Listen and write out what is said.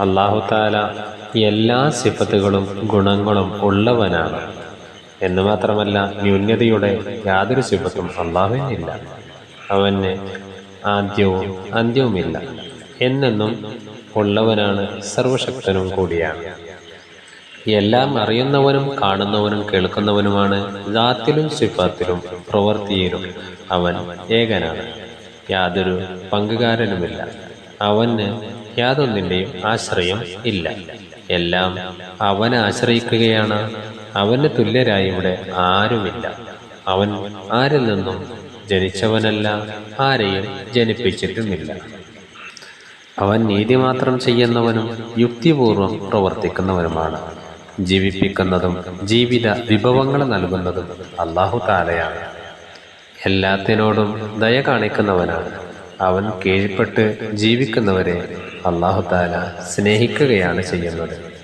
അള്ളാഹു താല എല്ലാ സിഫത്തുകളും ഗുണങ്ങളും ഉള്ളവനാണ്. എന്ന് മാത്രമല്ല ന്യൂന്യതയുടെ യാതൊരു സിഫത്തും അള്ളാഹുവിനില്ല അവന് ആദ്യവും അന്ത്യവുമില്ല. എന്നെന്നും ഉള്ളവനാണ് സർവശക്തനും കൂടിയാണ്. എല്ലാം അറിയുന്നവനും കാണുന്നവനും കേൾക്കുന്നവനുമാണ് ജാത്തിലും സിഫാത്തിലും പ്രവൃത്തിയിലും അവൻ ഏകനാണ്. യാതൊരു പങ്കുകാരനുമില്ല. അവന് യാതൊന്നിന്റെയും ആശ്രയം ഇല്ല. എല്ലാം അവനെ ആശ്രയിക്കുകയാണ്. അവന് തുല്യരായി ഇവിടെ ആരുമില്ല. അവൻ ആരിൽ നിന്നും ജനിച്ചവനല്ല ആരെയും ജനിപ്പിച്ചിട്ടുമില്ല. അവൻ നീതി മാത്രം ചെയ്യുന്നവനും യുക്തിപൂർവം പ്രവർത്തിക്കുന്നവനുമാണ്. ജീവിപ്പിക്കുന്നതും ജീവിത വിഭവങ്ങൾ നൽകുന്നതും അള്ളാഹു താലയാണ്. എല്ലാത്തിനോടും ദയ കാണിക്കുന്നവനാണ്. അവൻ കീഴ്പ്പെട്ട് ജീവിക്കുന്നവരെ അള്ളാഹുദാല സ്നേഹിക്കുകയാണ് ചെയ്യുന്നത്.